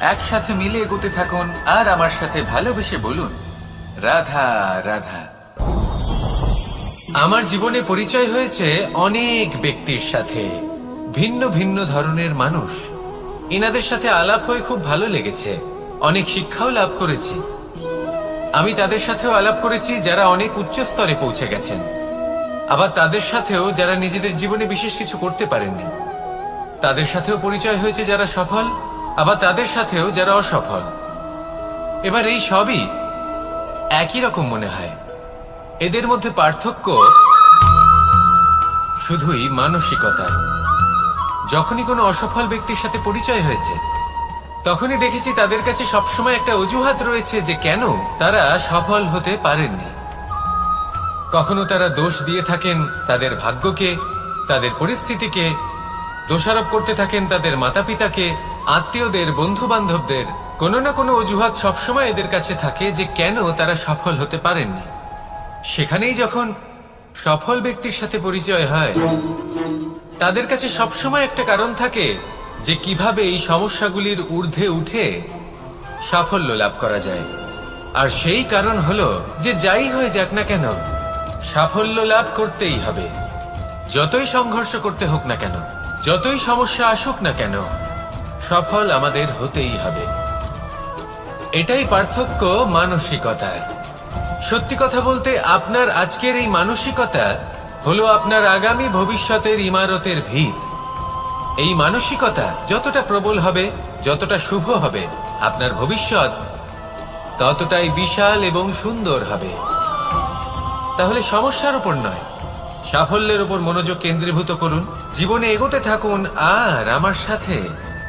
একসাথে মিলে এগোতে থাকুন আর আমার সাথে ভালোবেসে বলুন, রাধা রাধা। আমার জীবনে পরিচয় হয়েছে অনেক ব্যক্তির সাথে, ভিন্ন ভিন্ন ধরনের মানুষ। ইনাদের সাথে আলাপ হয়ে খুব ভালো লেগেছে, অনেক শিক্ষাও লাভ করেছি। আমি তাদের সাথেও আলাপ করেছি যারা অনেক উচ্চ স্তরে পৌঁছে গেছেন। আবার তাদের সাথেও যারা নিজেদের জীবনে বিশেষ কিছু করতে পারেননি। তাদের সাথেও পরিচয় হয়েছে যারা সফল আবার তাদের সাথেও যারা অসফল। এবার এই সবই একই রকম মনে হয়। এদের মধ্যে পার্থক্য শুধুই মানসিকতার যখনই কোনো অসফল ব্যক্তির সাথে পরিচয় হয়েছে, তখনই দেখেছি তাদের কাছে সবসময় একটা অজুহাত রয়েছে যে কেন তারা সফল হতে পারেননি। কখনো তারা দোষ দিয়ে থাকেন তাদের ভাগ্যকে, তাদের পরিস্থিতিকে, দোষারোপ করতে থাকেন তাদের মাতা পিতাকে আত্মীয়দের বন্ধু বান্ধবদের কোনো না কোনো অজুহাত সবসময় এদের কাছে থাকে যে কেন তারা সফল হতে পারেননি। সেখানেই যখন সফল ব্যক্তির সাথে পরিচয় হয়, তাদের কাছে সবসময় একটা কারণ থাকে যে কীভাবে এই সমস্যাগুলির ঊর্ধ্বে উঠে সাফল্য লাভ করা যায়। আর সেই কারণ হলো যে যাই হয়ে যাক না কেন, সাফল্য লাভ করতেই হবে। যতই সংঘর্ষ করতে হোক না কেন, যতই সমস্যা আসুক না কেন সফল আমাদের হতেই হবে। এটাই পার্থক্য মানসিকতার। সত্যি কথা বলতে, আপনার আজকের এই মানসিকতা হলো আপনার আগামী ভবিষ্যতের ইমারতের ভিত। এই মানসিকতা যতটা প্রবল হবে, যতটা শুভ হবে, আপনার ভবিষ্যৎ ততটাই বিশাল এবং সুন্দর হবে। তাহলে সমস্যার উপর নয়। সাফল্যের উপর মনোযোগ কেন্দ্রীভূত করুন। জীবনে এগোতে থাকুন আর আমার সাথে।